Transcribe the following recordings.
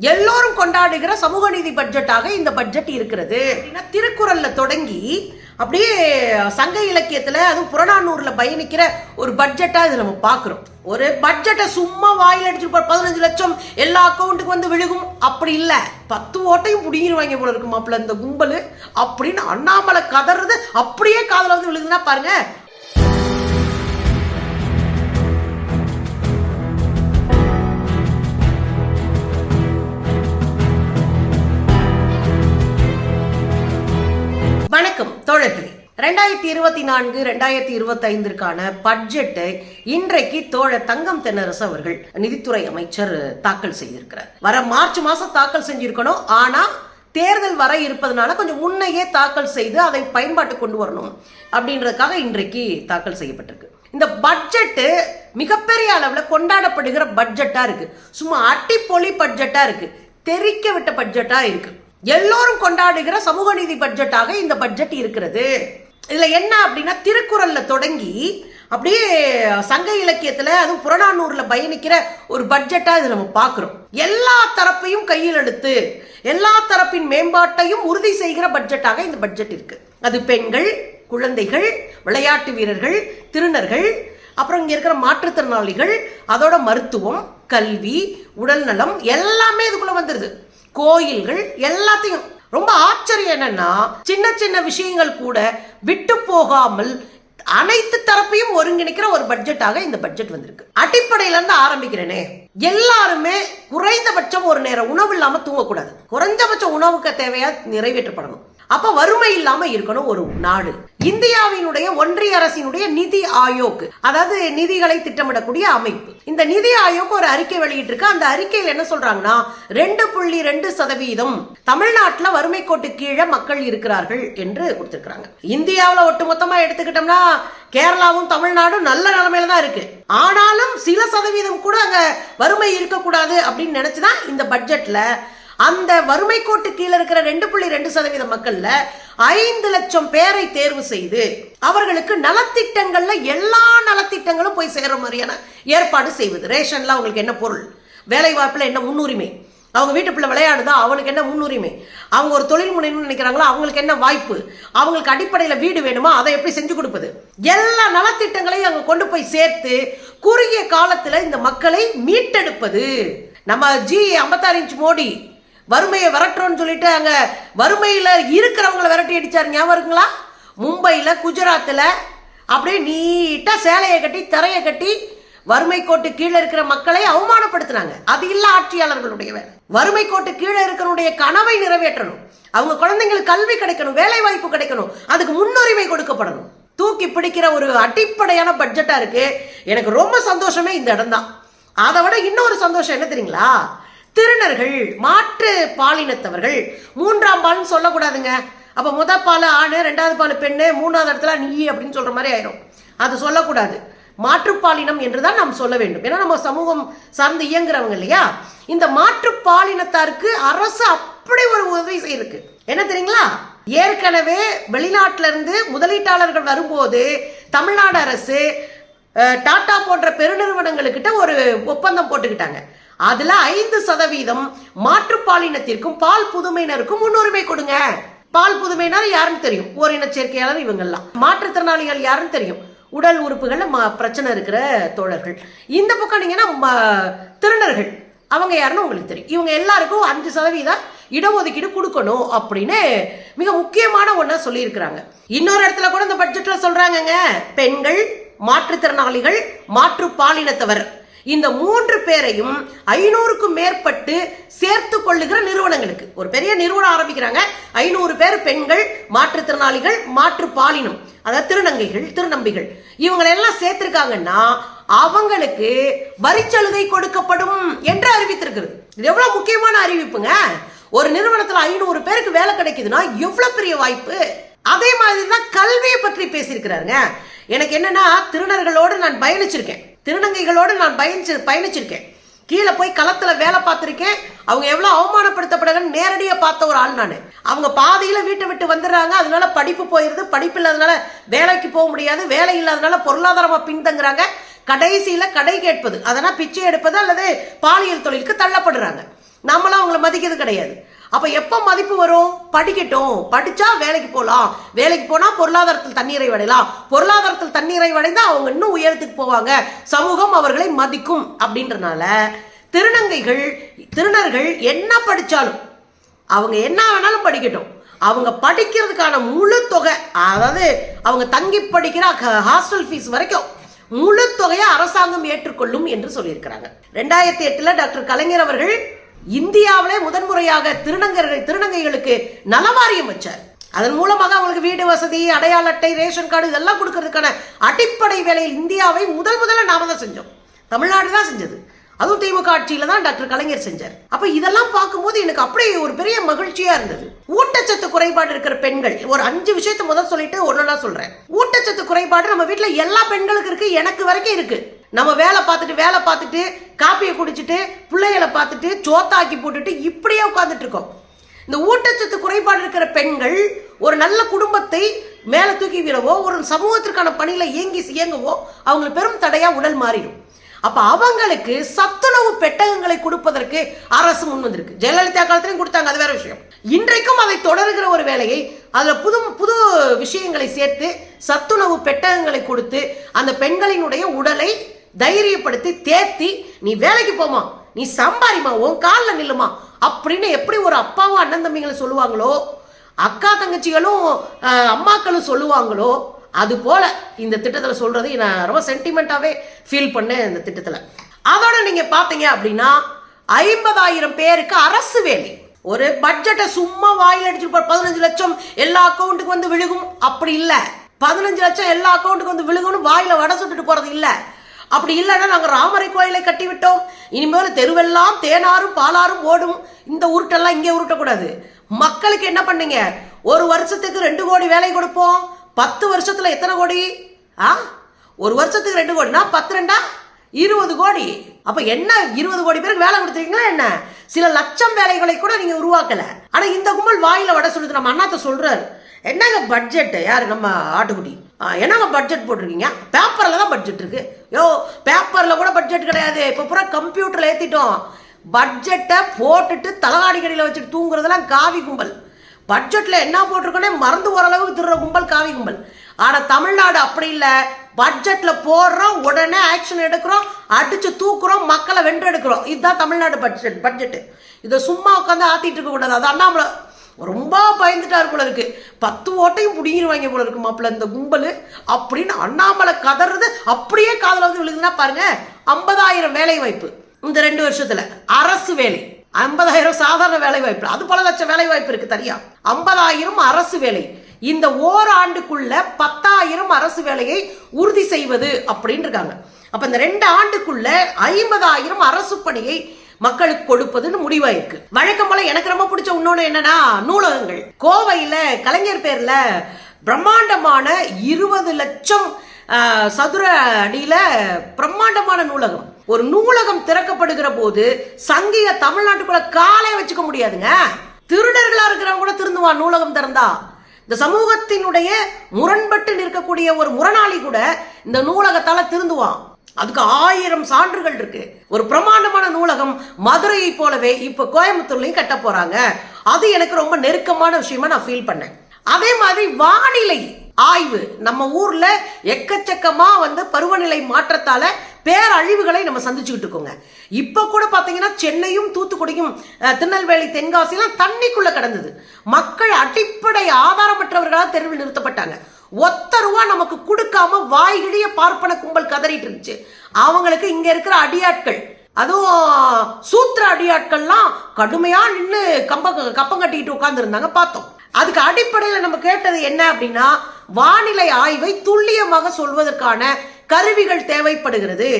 எல்லோரும் கொண்டாடுகிற சமூக நீதி பட்ஜெட்டாக இந்த பட்ஜெட் இருக்கிறது. அப்படின்னா திருக்குறள்ல தொடங்கி அப்படியே சங்க இலக்கியத்தில் அதுவும் புறநானூரில் பயணிக்கிற ஒரு பட்ஜெட்டாக இது நம்ம பார்க்குறோம். ஒரு பட்ஜெட்டை சும்மா வாயில் அடிச்சு பதினஞ்சு லட்சம் எல்லா அக்கௌண்ட்டுக்கு வந்து விழுகும். அப்படி இல்லை. பத்து ஓட்டையும் பிடிங்கிடுவாங்க போல இருக்கு மாப்பிள்ள இந்த கும்பல். அப்படின்னு அண்ணாமலை கதறது அப்படியே காதில் வந்து விழுகுதுன்னா பாருங்க ரெண்டாயிரத்தி இருபத்தி நான்கு ரெண்டாயிரத்தி இருபத்தைந்திற்கான பட்ஜெட்டை இன்றைக்கு தோழர் தங்கம் தென்னரசு அவர்கள் நிதித்துறை அமைச்சர் தாக்கல் செய்திருக்கிறார். வர மார்ச் மாசம் தாக்கல் செஞ்சிருக்கணும். ஆனா தேர்தல் வர இருப்பதனால கொஞ்சம் முன்னையே தாக்கல் செய்து அதை பயன்பாட்டு கொண்டு வரணும் அப்படின்றதுக்காக இன்றைக்கு தாக்கல் செய்யப்பட்டிருக்கு. இந்த பட்ஜெட்டு மிகப்பெரிய அளவில் கொண்டாடப்படுகிற பட்ஜெட்டா இருக்கு. சும்மா அட்டிப்பொலி பட்ஜெட்டா இருக்கு. தெரிக்க விட்ட பட்ஜெட்டா இருக்கு. எல்லோரும் கொண்டாடுகிற சமூக நீதி பட்ஜெட்டாக இந்த பட்ஜெட் இருக்கிறது. இதில் என்ன அப்படின்னா திருக்குறளில் தொடங்கி அப்படியே சங்க இலக்கியத்தில் அதுவும் புறநானூரில் பயணிக்கிற ஒரு பட்ஜெட்டாக இதை நம்ம பார்க்குறோம் எல்லா தரப்பையும் கையில் எடுத்து எல்லா தரப்பின் மேம்பாட்டையும் உறுதி செய்கிற பட்ஜெட்டாக இந்த பட்ஜெட் இருக்குது அது பெண்கள் குழந்தைகள் விளையாட்டு வீரர்கள் திருநர்கள் அப்புறம் இங்கே இருக்கிற மாற்றுத்திறனாளிகள் அதோட மருத்துவம் கல்வி உடல்நலம் எல்லாமே இதுக்குள்ளே வந்துடுது கோயில்கள் எல்லாத்தையும் ரொம்ப ஆச்சரியம் என்னன்னா சின்ன சின்ன விஷயங்கள் கூட விட்டு போகாமல் அனைத்து தரப்பையும் ஒருங்கிணைக்கிற ஒரு பட்ஜெட்டாக இந்த பட்ஜெட் வந்திருக்கு. அடிப்படையில இருந்து ஆரம்பிக்கிறேனே. எல்லாருமே குறைந்தபட்சம் ஒரு நேரம் உணவு இல்லாம தூங்கக்கூடாது. குறைந்தபட்ச உணவுக்கு தேவையா நிறைவேற்றப்படணும். அப்ப வறுமை இல்லாம இருக்கணும் ஒரு நாடு. இந்தியாவினுடைய ஒன்றிய அரசினுடைய நிதி ஆயோக் அதாவது நிதிகளை திட்டமிடக்கூடிய அமைப்பு. இந்த நிதி ஆயோக் ஒரு அறிக்கை வெளியிட்டிருக்கு. அந்த அறிக்கையில் என்ன சொல்றாங்கன்னா ரெண்டு புள்ளி ரெண்டு சதவீதம் தமிழ்நாட்டுல வறுமை கோட்டு கீழே மக்கள் இருக்கிறார்கள் என்று கொடுத்திருக்கிறாங்க. இந்தியாவில் ஒட்டுமொத்தமா எடுத்துக்கிட்டோம்னா கேரளாவும் தமிழ்நாடும் நல்ல நிலைமையில தான் இருக்கு. ஆனாலும் சில சதவீதம் கூட அங்க வறுமை இருக்கக்கூடாது அப்படின்னு நினைச்சுதான் இந்த பட்ஜெட்ல அந்த வறுமை கோட்டு கீழே இருக்கிற ரெண்டு புள்ளி ரெண்டு சதவீத மக்கள்ல ஐந்து லட்சம் பேரை தேர்வு செய்து அவர்களுக்கு நலத்திட்டங்கள்ல எல்லா நலத்திட்டங்களும் போய் சேர்ற மாதிரியான ஏற்பாடு செய்வது. ரேஷன்ல அவங்களுக்கு என்ன பொருள்? வேலை வாய்ப்புல என்ன முன்னுரிமை? அவங்க வீட்டு பிள்ளை விளையாடுதா? அவனுக்கு என்ன முன்னுரிமை? அவங்க ஒரு தொழில் முனைன்னு நினைக்கிறாங்களோ அவங்களுக்கு என்ன வாய்ப்பு? அவங்களுக்கு அடிப்படையில் வீடு வேணுமா? அதை எப்படி செஞ்சு கொடுப்பது? எல்லா நலத்திட்டங்களையும் அங்க கொண்டு போய் சேர்த்து குறுகிய காலத்துல இந்த மக்களை மீட்டெடுப்பது. நம்ம ஜி ஐம்பத்தாறு இன்ச் மோடி வறுமையை விரட்டுறோம்னு சொல்லிட்டு அங்கே வறுமையில் இருக்கிறவங்களை விரட்டி அடித்தார் ஞாபகம் இருக்குங்களா? மும்பையில் குஜராத்தில் அப்படியே நீட்டாக சேலையை கட்டி திரையை கட்டி வறுமை கோட்டு கீழே இருக்கிற மக்களை அவமானப்படுத்தினாங்க. அது இல்லை ஆட்சியாளர்களுடைய வேலை. வறுமை கோட்டு கீழே இருக்கிறவனுடைய கனவை நிறைவேற்றணும். அவங்க குழந்தைங்களுக்கு கல்வி கிடைக்கணும் வேலை வாய்ப்பு கிடைக்கணும் அதுக்கு முன்னுரிமை கொடுக்கப்படணும். தூக்கி பிடிக்கிற ஒரு அடிப்படையான பட்ஜெட்டாக இருக்குது எனக்கு ரொம்ப சந்தோஷமே இந்த இடம்தான். அதை விட இன்னொரு சந்தோஷம் என்ன தெரியுங்களா? திருநர்கள் மாற்று பாலினத்தவர்கள். மூன்றாம் பால்னு சொல்லக்கூடாதுங்க. அப்போ முத பால் ஆணு ரெண்டாவது பால் பெண்ணு மூணாவது இடத்துல நீ அப்படின்னு சொல்கிற மாதிரி ஆயிரும். அது சொல்லக்கூடாது. மாற்றுப்பாலினம் என்று தான் நாம் சொல்ல வேண்டும். ஏன்னா நம்ம சமூகம் சார்ந்து இயங்குறவங்க இல்லையா? இந்த மாற்றுப்பாலினத்தாருக்கு அரசு அப்படி ஒரு உதவி செய்யிருக்கு. என்ன தெரியுங்களா? ஏற்கனவே வெளிநாட்டிலிருந்து முதலீட்டாளர்கள் வரும்போது தமிழ்நாடு அரசு டாடா போன்ற பெருநிறுவனங்களுக்கிட்ட ஒரு ஒப்பந்தம் போட்டுக்கிட்டாங்க. அதுல ஐந்து சதவீதம் மாற்றுப்பாலினத்திற்கும் பால் புதுமையினருக்கும் முன்னுரிமை கொடுங்க. பால் புதுமையினர் யாருன்னு தெரியும். ஓரின சேர்க்கையாளர் இவங்கெல்லாம் மாற்றுத்திறனாளிகள் யாருன்னு தெரியும். உடல் உறுப்புகள்ல ம- பிரச்சனை இருக்கிற தோழர்கள். இந்த பக்கம் நீங்கன்னா ம- திருநர்கள் அவங்க யாருன்னு உங்களுக்கு தெரியும். இவங்க எல்லாருக்கும் அஞ்சு சதவீதம் இடஒதுக்கீடு கொடுக்கணும் அப்படின்னு மிக முக்கியமான ஒன்றா சொல்லியிருக்கிறாங்க. இன்னொரு இடத்துல கூட இந்த பட்ஜெட்டில் சொல்கிறாங்கங்க பெண்கள் மாற்றுத்திறனாளிகள் மாற்று பாலினத்தவர். இந்த மூன்று பேரையும் ஐநூறுக்கும் மேற்பட்டு சேர்த்து கொள்ளுகிற நிறுவனங்களுக்கு. ஒரு பெரிய நிறுவனம் ஆரம்பிக்கிறாங்க. ஐநூறு பேர் பெண்கள் மாற்றுத்திறனாளிகள் மாற்று பாலினம் அதாவது திருநங்கைகள் திருநம்பிகள். இவங்களை எல்லாம் சேர்த்திருக்காங்கன்னா அவங்களுக்கு வரிச்சலுகை கொடுக்கப்படும் என்று அறிவித்திருக்கிறது. இது எவ்வளவு முக்கியமான அறிவிப்புங்க? ஒரு நிறுவனத்துல ஐநூறு பேருக்கு வேலை கிடைக்குதுன்னா எவ்வளவு பெரிய வாய்ப்பு? அதே மாதிரி தான் கல்வியை பற்றி பேசியிருக்கிறாருங்க. எனக்கு என்னன்னா திருநர்களோடு நான் பயணிச்சிருக்கேன். திருநங்கைகளோடு நான் பயணிச்சு பயணிச்சிருக்கேன். கீழே போய் களத்தில் வேலை பார்த்துருக்கேன். அவங்க எவ்வளோ அவமானப்படுத்தப்படுறாங்கன்னு நேரடியாக பார்த்த ஒரு ஆள் நான். அவங்க பாதியில் வீட்டை விட்டு வந்துடுறாங்க. அதனால படிப்பு போயிடுது படிப்பு இல்லாதனால வேலைக்கு போக முடியாது. வேலை இல்லாதனால பொருளாதாரமாக பின்தங்குறாங்க. கடைசியில் கடை கேட்பது. அதனால் பிச்சை எடுப்பது அல்லது பாலியல் தொழிலுக்கு தள்ளப்படுறாங்க. நம்மளாம் அவங்கள மதிக்கிறது கிடையாது. அப்போ எப்போ மதிப்பு வரும்? படிக்கட்டும். படித்தா வேலைக்கு போகலாம் வேலைக்கு போனால் பொருளாதாரத்தில் தண்ணீரை அடையலாம் பொருளாதாரத்தில் தண்ணீரை வடைந்தால் அவங்க இன்னும் உயரத்துக்கு போவாங்க. சமூகம் அவர்களை மதிக்கும் அப்படின்றனால திருநங்கைகள் திருநர்கள் என்ன படித்தாலும் அவங்க என்ன வேணாலும் படிக்கட்டும். அவங்க படிக்கிறதுக்கான முழு தொகை அதாவது அவங்க தங்கி படிக்கிற ஹாஸ்டல் ஃபீஸ் வரைக்கும் முழு தொகையை அரசாங்கம் ஏற்றுக்கொள்ளும் என்று சொல்லியிருக்கிறாங்க. ரெண்டாயிரத்தி எட்டில் டாக்டர் கலைஞர் அவர்கள் இந்தியாவிலே முதன்முறையாக திருநங்கர்கள் திருநங்கைகளுக்கு நலவாரியம் வச்சார். அதன் மூலமாக அவங்களுக்கு வீடு வசதி அடையாள அட்டை ரேஷன் கார்டு இதெல்லாம் கொடுக்கறதுக்கான அடிப்படை வேலையில் இந்தியாவை முதல் முதல்ல நாம தான் செஞ்சோம். தமிழ்நாடு தான் செஞ்சது. அதுவும் திமுக ஆட்சியில தான் டாக்டர் கலைஞர் செஞ்சார். அப்ப இதெல்லாம் பார்க்கும்போது எனக்கு அப்படியே ஒரு பெரிய மகிழ்ச்சியா இருந்தது. ஊட்டச்சத்து குறைபாடு இருக்கிற பெண்கள் ஒரு அஞ்சு விஷயத்த முதல் சொல்லிட்டு ஒன்னொன்னா சொல்றேன். ஊட்டச்சத்து குறைபாடு நம்ம வீட்டுல எல்லா பெண்களுக்கு இருக்கு எனக்கு வரைக்கும் இருக்கு. நம்ம வேலை பார்த்துட்டு வேலை பார்த்துட்டு காப்பியை குடிச்சிட்டு பிள்ளைகளை பார்த்துட்டு சோத்தாக்கி போட்டுட்டு இப்படியே உட்காந்துட்டு இருக்கோம். இந்த ஊட்டச்சத்து குறைபாடு இருக்கிற பெண்கள் ஒரு நல்ல குடும்பத்தை மேலே தூக்கி விடவோ ஒரு சமூகத்திற்கான பணியில் இயங்கி இயங்கவோ அவங்களுக்கு பெரும் தடையாக உடல் மாறிடும். அப்போ அவங்களுக்கு சத்துணவு பெட்டகங்களை கொடுப்பதற்கு அரசு முன் வந்திருக்கு. ஜெயலலிதா காலத்திலையும் கொடுத்தாங்க அது வேற விஷயம். இன்றைக்கும் அதை தொடர்கிற ஒரு வேலையை அதில் புது புது விஷயங்களை சேர்த்து சத்துணவு பெட்டகங்களை கொடுத்து அந்த பெண்களினுடைய உடலை தைரியப்படுத்தி தேத்தி நீ வேலைக்கு போமா நீ சம்பாரிமா உன் காலில் நில்லுமா அப்படின்னு எப்படி ஒரு அப்பாவும் அண்ணன் தம்பிங்களை சொல்லுவாங்களோ அக்கா தங்கச்சிகளும் அம்மாக்களும் சொல்லுவாங்களோ அது போல இந்த திட்டத்தில் சொல்றது நான் ரொம்ப சென்டிமெண்ட்டாகவே ஃபீல் பண்ணேன் இந்த திட்டத்தில். அதோட நீங்க பார்த்தீங்க அப்படின்னா ஐம்பதாயிரம் பேருக்கு அரசு வேலை. ஒரு பட்ஜெட்டை சும்மா வாயில் அடிச்சு பதினஞ்சு லட்சம் எல்லா அக்கௌண்ட்டுக்கு வந்து விழுகும். அப்படி இல்லை. பதினஞ்சு லட்சம் எல்லா அக்கௌண்ட்டுக்கு வந்து விழுகும்னு வாயில வடை சுட்டுட்டு போறது இல்லை. அப்படி இல்லைன்னா நாங்கள் ராமரை கோயிலை கட்டிவிட்டோம். இனிமேல் தெருவெல்லாம் தேனாரும் பாலாரும் ஓடும். இந்த உருட்டெல்லாம் இங்கே உருட்டக்கூடாது. மக்களுக்கு என்ன பண்ணீங்க? ஒரு வருஷத்துக்கு ரெண்டு கோடி வேலை கொடுப்போம். பத்து வருஷத்தில் எத்தனை கோடி? ஆ? ஒரு வருஷத்துக்கு ரெண்டு கோடினா பத்து ரெண்டா? இருபது கோடி. அப்போ என்ன இருபது கோடி பேருக்கு வேலை கொடுத்துருக்கீங்களா என்ன? சில லட்சம் வேலைகளை கூட நீங்கள் உருவாக்கல. ஆனால் இந்த கும்பல் வாயில் வட சொல்லுது. நம்ம அண்ணாத்த சொல்கிறாரு என்னங்க பட்ஜெட்டு யார்? நம்ம ஆட்டுக்குடி என்னங்க பட்ஜெட் போட்டிருக்கீங்க? பேப்பரில் தான் பட்ஜெட் இருக்கு. யோ பேப்பரில் கூட பட்ஜெட் கிடையாது. இப்போ பூரா கம்ப்யூட்டரில் ஏற்றிட்டோம் பட்ஜெட்டை போட்டுட்டு தலகாடி கடையில் வச்சுட்டு தூங்குறதெல்லாம் காவி கும்பல். பட்ஜெட்டில் என்ன போட்டிருக்கோனே மறந்து ஓரளவுக்கு திருற கும்பல் காவி கும்பல். ஆனால் தமிழ்நாடு அப்படி இல்லை. பட்ஜெட்டில் போடுறோம் உடனே ஆக்ஷன் எடுக்கிறோம் அடித்து தூக்குறோம் மக்களை வென்றெடுக்கிறோம். இதுதான் தமிழ்நாடு பட்ஜெட் பட்ஜெட்டு இதை சும்மா உட்காந்து ஆற்றிட்டு இருக்கக்கூடாது. அது அண்ணாமலை ரொம்ப பயந்துட்டார் போல இருக்கு. பத்து ஓட்டையும் புடிங்கிருவாங்க போல இருக்கு மாப்பிள்ள இந்த கும்பல். அப்படின்னு அண்ணாமலை கதறது அப்படியே காதல வந்து விழுதுன்னா பாருங்க ஐம்பதாயிரம் வேலை வாய்ப்பு இந்த ரெண்டு வருஷத்துல. அரசு வேலை. ஐம்பதாயிரம் சாதாரண வேலை வாய்ப்பு அது பல லட்சம் வேலை வாய்ப்பு இருக்கு தனியா. ஐம்பதாயிரம் அரசு வேலை. இந்த ஓராண்டுக்குள்ள பத்தாயிரம் அரசு வேலையை உறுதி செய்வது அப்படின்னு இருக்காங்க அப்ப இந்த ரெண்டு ஆண்டுக்குள்ள ஐம்பதாயிரம் அரசு பணியை மக்களுக்கு கொடுப்பதுன்னு முடிவாயிருக்கு. வழக்கம் போல எனக்கு ரொம்ப பிடிச்ச இன்னொன்று என்னன்னா நூலகங்கள். கோவையில் கலைஞர் பேர்ல பிரம்மாண்டமான இருபது லட்சம் சதுர அடியில பிரம்மாண்டமான நூலகம். ஒரு நூலகம் திறக்கப்படுகிற போது சங்கிய தமிழ்நாட்டுக்குள்ள காலே வச்சுக்க முடியாதுங்க. திருடர்களா இருக்கிறவங்க கூட திருந்துவான் நூலகம் திறந்தா. இந்த சமூகத்தினுடைய முரண்பட்டு நிற்கக்கூடிய ஒரு முரணாளி கூட இந்த நூலகத்தால திருந்துவான். அதுக்கு ஆயிரம் சான்றுகள் இருக்கு. ஒரு பிரமாண்டமான நூலகம் மதுரையை போலவே இப்ப கோயம்புத்தூர்லயும் கட்ட போறாங்க. அது எனக்கு ரொம்ப நெருக்கமான விஷயமா நான் ஃபீல் பண்ணேன். அதே மாதிரி வானிலை ஆய்வு. நம்ம ஊர்ல எக்கச்சக்கமா வந்து பருவநிலை மாற்றத்தால பேரழிவுகளை நம்ம சந்திச்சுக்கிட்டு இருக்கோங்க. இப்போ கூட பார்த்தீங்கன்னா சென்னையும் தூத்துக்குடியும் திருநெல்வேலி தென்காசிலாம் தண்ணிக்குள்ள கிடந்தது. மக்கள் அடிப்படை ஆதாரமற்றவர்களாக தெருவில் நிறுத்தப்பட்டாங்க. ஒத்த ரூபா நமக்கு கொடுக்காம வாய்கிழிய பார்ப்பன கும்பல் கதறிட்டு இருந்துச்சு. அவங்களுக்கு இங்க இருக்கிற அடியாட்கள் அதுவும் சூத்திர அடியாட்கள்லாம் கடுமையா நின்று கம்ப கப்பம் கட்டிக்கிட்டு உட்காந்துருந்தாங்க பார்த்தோம். அதுக்கு அடிப்படையில் நம்ம கேட்டது என்ன அப்படின்னா வானிலை ஆய்வை துல்லியமாக சொல்வதற்கான கருவிகள் தேவைப்படுகிறது.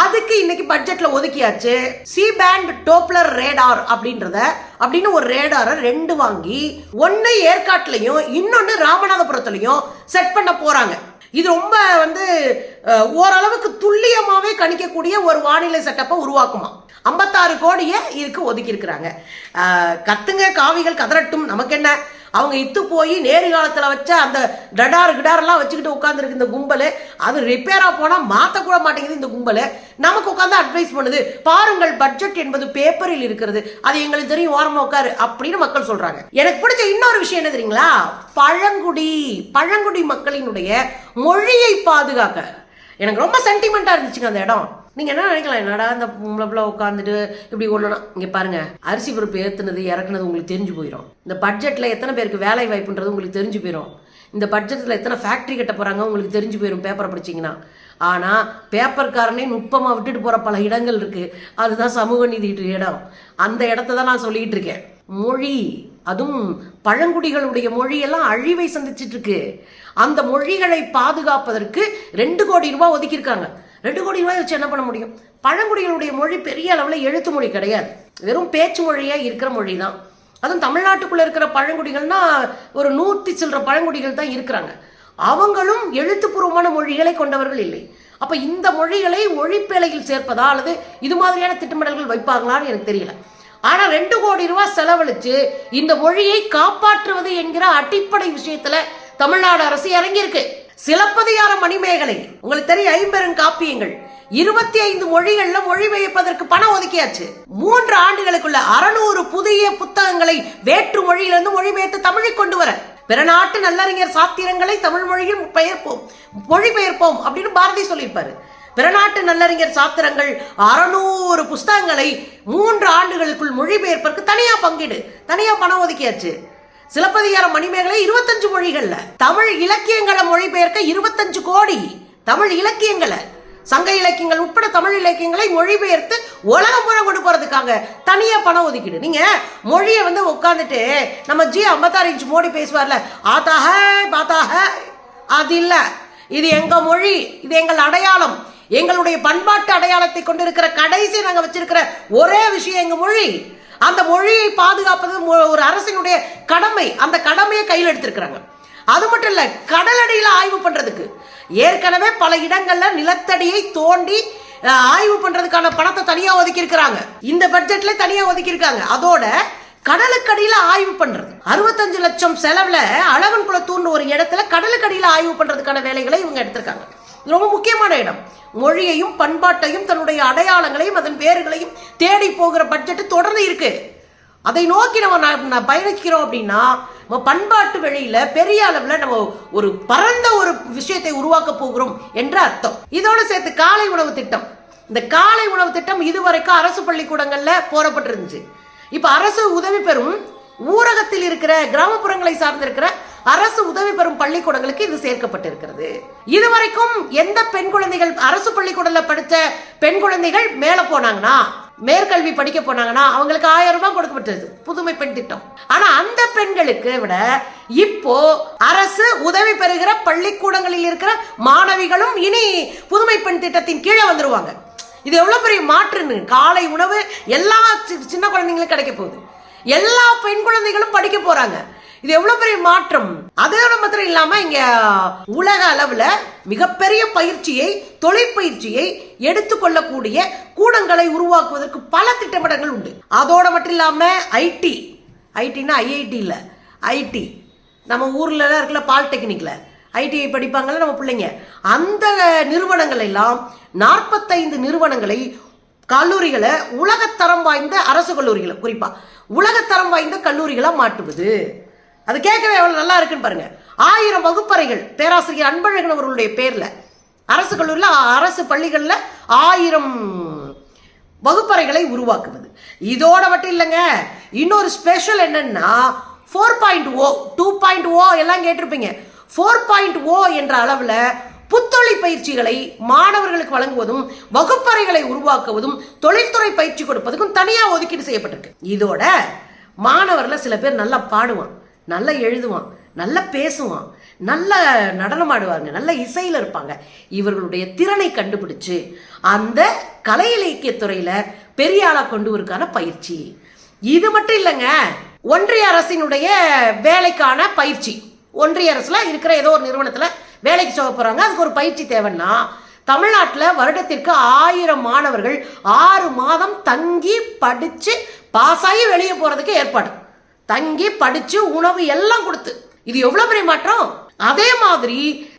அதுக்கு இன்னைக்கு பட்ஜெட்ல ஒதுக்கியாச்சு. சி பேண்ட் டோப்லர் ரேடார் அப்படின்றத அப்படின்னு ஒரு ரேடாரை ரெண்டு வாங்கி ஒன்னு ஏற்காட்டுலயும் இன்னொன்னு ராமநாதபுரத்துலயும் செட் பண்ண போறாங்க. இது ரொம்ப வந்து ஓரளவுக்கு துல்லியமாவே கணிக்கக்கூடிய ஒரு வானிலை செட்டப்பை உருவாக்குமா. ஐம்பத்தாறு கோடியை இதுக்கு ஒதுக்கி இருக்கிறாங்க கத்துங்க காவிகள் கதறட்டும் நமக்கு என்ன அவங்க இத்து போய் நேரு வச்ச அந்த டடார் கிடாரெல்லாம் வச்சுக்கிட்டு உட்காந்துருக்கு இந்த கும்பல். அது ரிப்பேராக போனால் மாற்றக்கூட மாட்டேங்குது இந்த கும்பல். நமக்கு உட்காந்து அட்வைஸ் பண்ணுது பாருங்கள் பட்ஜெட் என்பது பேப்பரில் இருக்கிறது. அது எங்களுக்கு தெரியும் ஓரமாக உட்காரு அப்படின்னு மக்கள் சொல்கிறாங்க எனக்கு பிடிச்ச இன்னொரு விஷயம் என்ன தெரியுங்களா? பழங்குடி பழங்குடி மக்களினுடைய மொழியை பாதுகாக்க. எனக்கு ரொம்ப சென்டிமெண்ட்டாக இருந்துச்சுங்க அந்த இடம். நீங்கள் என்ன நினைக்கலாம்? என்னடா இந்த பொம்பளை உட்காந்துட்டு இப்படி ஒன்றுனா இங்கே பாருங்க அரிசி பருப்பு ஏற்றுனது இறக்குனது உங்களுக்கு தெரிஞ்சு போயிடும் இந்த பட்ஜெட்டில் எத்தனை பேருக்கு வேலை வாய்ப்புன்றது உங்களுக்கு தெரிஞ்சு போயிடும் இந்த பட்ஜெட்டில் எத்தனை ஃபேக்ட்ரி கட்ட போகிறாங்க உங்களுக்கு தெரிஞ்சு போயிடும் பேப்பரை படிச்சீங்கன்னா. ஆனால் பேப்பர்காரனே நுட்பமாக விட்டுட்டு போகிற பல இடங்கள் இருக்குது அதுதான் சமூக நீதி இடம். அந்த இடத்த தான் நான் சொல்லிக்கிட்டு இருக்கேன். மொழி அதுவும் பழங்குடிகளுடைய மொழியெல்லாம் அழிவை சந்திச்சிட்டு இருக்கு அந்த மொழிகளை பாதுகாப்பதற்கு ரெண்டு கோடி ரூபாய் ஒதுக்கியிருக்காங்க. ரெண்டு கோடி ரூபாய் வச்சு என்ன பண்ண முடியும்? பழங்குடிகளுடைய மொழி பெரிய அளவில் எழுத்து மொழி கிடையாது. வெறும் பேச்சு மொழியா இருக்கிற மொழி தான் அதுவும் தமிழ்நாட்டுக்குள்ள இருக்கிற பழங்குடிகள்னா ஒரு நூற்றி சில்லற பழங்குடிகள் தான் இருக்கிறாங்க. அவங்களும் எழுத்துப்பூர்வமான மொழிகளை கொண்டவர்கள் இல்லை. அப்போ இந்த மொழிகளை ஒழிப்பேலையில் சேர்ப்பதா அல்லது இது மாதிரியான திட்டமிடல்கள் வைப்பாங்களான்னு எனக்கு தெரியல. ஆனா ரெண்டு கோடி ரூபாய் செலவழிச்சு இந்த மொழியை காப்பாற்றுவது என்கிற அடிப்படை விஷயத்துல தமிழ்நாடு அரசு இறங்கியிருக்கு. சிலப்பதிகார மணிமேகலை உங்களுக்கு தெரியும் ஐம்பெரும் காப்பியங்கள். இருபத்தி ஐந்து மொழிகள்ல மொழிபெயர்ப்பதற்கு பணம் ஒதுக்கியாச்சு. மூன்று ஆண்டுகளுக்குள்ள அறுநூறு புதிய புத்தகங்களை வேற்று மொழியிலிருந்து மொழிபெயர்த்து தமிழை கொண்டு வர. பிற நாட்டு நல்லறிஞர் சாத்திரங்களை தமிழ் மொழியில் பெயர்ப்போம் மொழிபெயர்ப்போம் அப்படின்னு பாரதி சொல்லியிருப்பாரு. பிறநாட்டு நல்லறிஞர் சாத்திரங்கள் அறநூறு புஸ்தகங்களை மூன்று ஆண்டுகளுக்குள் மொழிபெயர்ப்பதற்கு தனியா பங்கிடு தனியா பணம் ஒதுக்கியாச்சு. சிலப்பதிகார மணிமேகலை இருபத்தஞ்சு மொழிகள்ல தமிழ் இலக்கியங்களை மொழிபெயர்க்க இருபத்தஞ்சு கோடி தமிழ் இலக்கியங்களை. சங்க இலக்கியங்கள் உட்பட தமிழ் இலக்கியங்களை மொழிபெயர்த்து உலகம் புறம் கொண்டு போறதுக்காக தனியா பணம் ஒதுக்கிடு. நீங்க மொழியை வந்து உட்காந்துட்டு நம்ம ஜி ஐம்பத்தாறு இன்ச் மோடி பேசுவார்ல ஆத்தாக பாத்தாக அது இல்ல. இது எங்க மொழி இது எங்கள் அடையாளம். எங்களுடைய பண்பாட்டு அடையாளத்தை கொண்டிருக்கிற கடைசி நாங்கள் வச்சிருக்கிற ஒரே விஷயம் எங்கள் மொழி. அந்த மொழியை பாதுகாப்பது ஒரு அரசினுடைய கடமை. அந்த கடமையை கையில் எடுத்திருக்கிறாங்க. அது மட்டும் இல்லை கடலடியில் ஆய்வு பண்ணுறதுக்கு ஏற்கனவே பல இடங்களில் நிலத்தடியை தோண்டி ஆய்வு பண்ணுறதுக்கான பணத்தை தனியாக ஒதுக்கியிருக்கிறாங்க. இந்த பட்ஜெட்டில் தனியாக ஒதுக்கியிருக்காங்க. அதோட கடலுக்கடியில் ஆய்வு பண்ணுறது அறுபத்தஞ்சு லட்சம் செலவில் அழகன் குளத்தூர்னு ஒரு இடத்துல கடலுக்கடியில் ஆய்வு பண்ணுறதுக்கான வேலைகளை இவங்க எடுத்திருக்காங்க. ரொம்ப முக்கியமான இடம். மொழியையும் பண்பாட்டையும் தன்னுடைய அடையாளங்களையும் அதன் பேர்களையும் தேடி போகிற பட்ஜெட்டு தொடர்ந்து இருக்கு. அதை நோக்கி நம்ம நான் பயணிக்கிறோம் அப்படின்னா நம்ம பண்பாட்டு வெளியில பெரிய அளவில் நம்ம ஒரு பரந்த ஒரு விஷயத்தை உருவாக்க போகிறோம் என்ற அர்த்தம். இதோட சேர்த்து காலை உணவு திட்டம். இந்த காலை உணவு திட்டம் இதுவரைக்கும் அரசு பள்ளிக்கூடங்களில் போடப்பட்டிருந்துச்சு. இப்போ அரசு உதவி பெறும் ஊரகத்தில் இருக்கிற கிராமப்புறங்களை சார்ந்திருக்கிற அரசு உதவி பெறும் பள்ளிக்கூடங்களுக்கு இது சேர்க்கப்பட்டிருக்கிறது. இதுவரைக்கும் எந்த பெண் குழந்தைகள் அரசு பள்ளிக்கூடல படித்த பெண் குழந்தைகள் மேல போனாங்கன்னா மேற்கல்வி படிக்க போனாங்கன்னா அவங்களுக்கு ஆயிரம் ரூபாய் கொடுக்கப்பட்டது புதுமை பெண் திட்டம். ஆனா அந்த பெண்களுக்கு விட இப்போ அரசு உதவி பெறுகிற பள்ளிக்கூடங்களில் இருக்கிற மாணவிகளும் இனி புதுமை பெண் திட்டத்தின் கீழே வந்துருவாங்க. இது எவ்வளவு பெரிய மாற்றுன்னு காலை உணவு எல்லா சி- சின்ன குழந்தைங்களுக்கும் கிடைக்க போகுது. எல்லா பெண் குழந்தைகளும் படிக்க போறாங்க. இது எவ்வளவு பெரிய மாற்றம்? அதோட மாத்திரம் இல்லாம இங்க உலக அளவுல மிகப்பெரிய பயிற்சியை தொழிற்பயிற்சியை எடுத்துக்கொள்ளக்கூடிய கூடங்களை உருவாக்குவதற்கு பல திட்டமிடங்கள் உண்டு. அதோட மட்டும் இல்லாம ஐடி. ஐடினா ஐஐடி இல்ல. ஐடி. நம்ம ஊர்ல இருக்கிற பாலிடெக்னிக்கில் பாலிடெக்னிக்ல. ஐடிஐ படிப்பாங்கள நம்ம பிள்ளைங்க. அந்த நிறுவனங்கள் எல்லாம் நாற்பத்தைந்து நிறுவனங்களை கல்லூரிகளை உலகத்தரம் வாய்ந்த அரசு கல்லூரிகளை குறிப்பாக உலகத்தரம் வாய்ந்த கல்லூரிகளாக மாட்டுவது அது கேட்கவே எவ்வளோ நல்லா இருக்குன்னு பாருங்க. ஆயிரம் வகுப்பறைகள் பேராசிரியர் அன்பழகன் அவர்களுடைய பேரில். அரசு கல்லூரியில் அரசு பள்ளிகளில் ஆயிரம் வகுப்பறைகளை உருவாக்குவது. இதோட மட்டும் இல்லைங்க இன்னொரு ஸ்பெஷல் என்னன்னா four point O two point O எல்லாம் கேட்டிருப்பீங்க. ஃபோர் பாயிண்ட் ஓ என்ற அளவில் புத்தொழில் பயிற்சிகளை மாணவர்களுக்கு வழங்குவதும் வகுப்பறைகளை உருவாக்குவதும் தொழில்துறை பயிற்சி கொடுப்பதுக்கும் தனியாக ஒதுக்கீடு செய்யப்பட்டிருக்கு. இதோட மாணவரில் சில பேர் நல்லா பாடுவான் நல்லா எழுதுவான் நல்லா பேசுவான் நல்ல நடனம் ஆடுவாங்க நல்ல இசையில் இருப்பாங்க. இவர்களுடைய திறனை கண்டுபிடிச்சு அந்த கலை இலக்கிய துறையில் பெரிய ஆளாக கொண்டு வருக்கான பயிற்சி. இது மட்டும் இல்லைங்க ஒன்றிய அரசினுடைய வேலைக்கான பயிற்சி. ஒன்றிய அரசில் இருக்கிற ஏதோ ஒரு நிறுவனத்தில் வேலைக்கு சொல்ல போகிறாங்க அதுக்கு ஒரு பயிற்சி தேவைன்னா தமிழ்நாட்டில் வருடத்திற்கு ஆயிரம் மாணவர்கள் ஆறு மாதம் தங்கி படித்து பாஸ் ஆகி வெளியே போகிறதுக்கு ஏற்பாடு. தங்கி படித்து உணவு எல்லாம் கொடுத்து. இது எவ்வளோ பெரிய மாற்றம்? அதே மாதிரி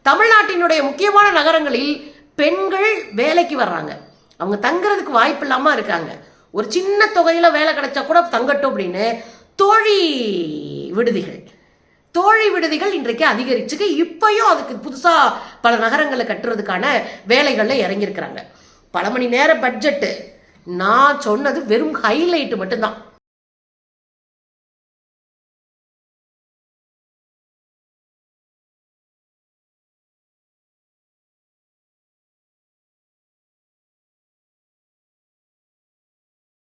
தமிழ்நாட்டினுடைய முக்கியமான நகரங்களில் பெண்கள் வேலைக்கு வர்றாங்க. அவங்க தங்குறதுக்கு வாய்ப்பு இல்லாமல் இருக்காங்க. ஒரு சின்ன தொகையில் வேலை கிடைச்சா கூட தங்கட்டும் அப்படின்னு தோழி விடுதிகள். தோழி விடுதிகள் இன்றைக்கு அதிகரிச்சுக்கு இப்பயும் அதுக்கு புதுசாக பல நகரங்களை கட்டுறதுக்கான வேலைகளில் இறங்கியிருக்கிறாங்க. பல மணி நேர பட்ஜெட்டு நான் சொன்னது வெறும் ஹைலைட்டு மட்டும்தான்.